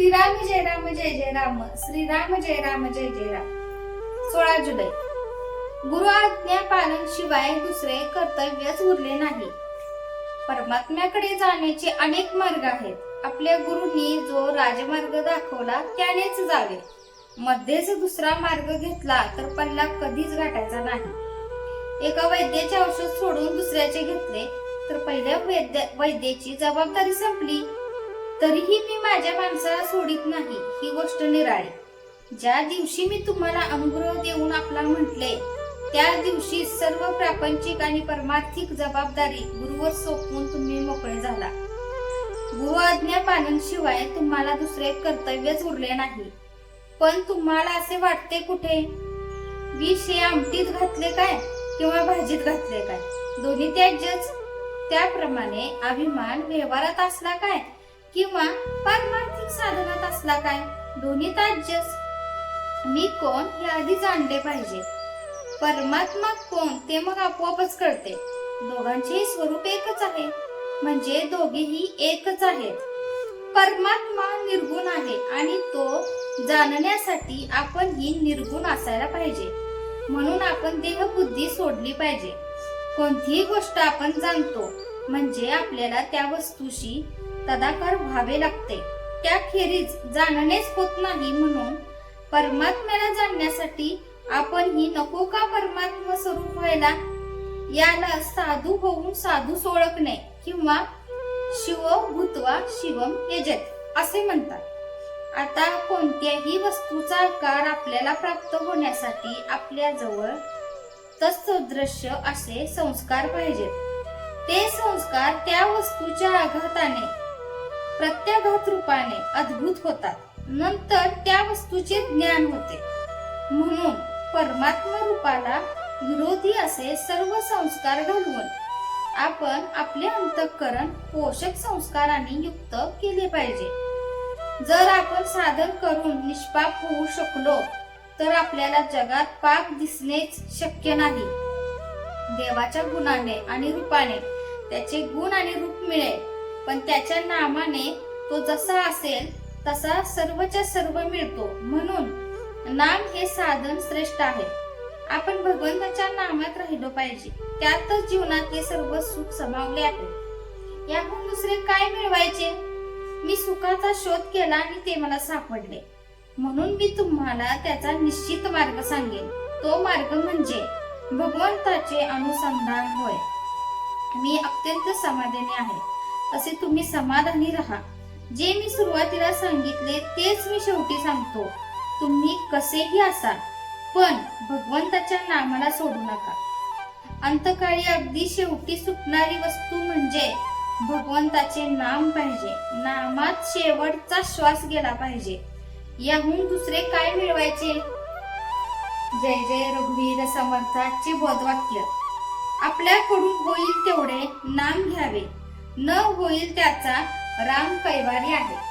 श्रीराम जय राम जय जय राम. श्रीराम जय राम जय जय राम. सोळा जुलै. गुरु आज्ञा पालन शिवाय दुसरे कर्तव्यच उरले नाही. परमात्म्याकडे जाण्याचे अनेक मार्ग आहेत. आपल्या गुरुंनी जो राजमार्ग दाखवला त्यानेच जावे. मध्येच दुसरा मार्ग घेतला तर पल्ला कधीच गाठायचा नाही. एका वैद्याचे औषध सोडून दुसऱ्याचे घेतले तर पहिल्या वैद्य वैद्याची जबाबदारी संपली. तरीही मी माझ्या माणसाला सोडित नाही ही गोष्ट निराळी. ज्या दिवशी मी तुम्हाला अनुग्रह देऊन आपला म्हटले त्या दिवशी सर्व प्रापंचिक आणि परमार्थिक जबाबदारी गुरुवर सोपवून तुम्ही मोकळे झाला. गुरु आज्ञा पालन शिवाय तुम्हाला दुसरे कर्तव्यच उरले नाही. पण तुम्हाला असे वाटते कुठे? विष हे आमटीत घातले काय किंवा भाजीत घातले काय? दोन्ही त्याज्यच? त्याप्रमाणे अभिमान व्यवहारात असला काय? किंवा पारमार्थिक साधनात असला काय? दोन्ही ताज्यच. मी कोण हे आधी जाणले पाहिजे. परमात्मा कोण ते मग आपोआपच कळते. दोघांचेही स्वरूप एकच आहे. म्हणजे दोघेही एकच आहेत परमात्मा निर्गुण आहे आणि तो जाणण्यासाठी आपण ही निर्गुण असायला पाहिजे. म्हणून आपण देह बुद्धी सोडली पाहिजे. कोणतीही गोष्ट आपण जाणतो. म्हणजे आपल्याला त्या वस्तूशी तदाकार व्हावे लागते. त्याखेरीज जाणणेच होत नाही म्हणून परमात्म्याला जाणण्यासाठी आपण ही नको का परमात्मा स्वरूप व्हायला? याला साधू होऊन साधू ओळखणे किंवा शिव भूतवा शिवम यजत असे म्हणतात. आता कोणत्याही वस्तूचा आकार आपल्याला प्राप्त होण्यासाठी आपल्या जवळ तत्सदृश्य असे संस्कार पाहिजेत. ते संस्कार त्या वस्तूच्या आघाताने प्रत्याघात रूपाने अद्भुत होतात. नंतर त्या वस्तूचे ज्ञान होते. म्हणून परमात्मा रूपाला विरोधी असे सर्व संस्कार घालून आपण आपले अंतःकरण पोषक संस्कारांनी युक्त केले पाहिजे. जर आपण साधन करून निष्पाप होऊ शकलो तर आपल्याला जगात पाप दिसणेच शक्य नाही. देवाच्या गुणाने आणि रूपाने त्याचे गुण आणि रूप मिळेल. पण त्याच्या नामाने तो जसा असेल तसा सर्वच्या सर्व मिळतो. म्हणून नाम हे साधन श्रेष्ठ आहे. आपण भगवंताच्या नामात राहिलो पाहिजे. त्यातच जीवनातले सर्व सुख समावले आहे. याहून दुसरे काय मिळवायचे? मी सुखाचा शोध केला आणि ते मला सापडले. म्हणून मी तुम्हाला त्याचा निश्चित मार्ग सांगेन. तो मार्ग म्हणजे भगवंताचे अनुसंधान होय. मी अत्यंत समाधानी आहे. असे तुम्ही समाधानी राहा. जे मी सुरुवातीला सांगितले तेच मी शेवटी सांगतो. तुम्ही कसेही असाल पण भगवंताच्या नामाला सोडू नका. अंतकाळी अगदी शेवटी सुटणारी वस्तू म्हणजे भगवंताचे नाम पाहिजे. नामात शेवटचा श्वास गेला पाहिजे. याहून दुसरे काय मिळवायचे? जय जय रघुवीर समर्थाचे बोधवाक्य. आपल्याकडून होईल तेवढे नाम घ्यावे. न होईल त्याचा राम कैवारी आहे.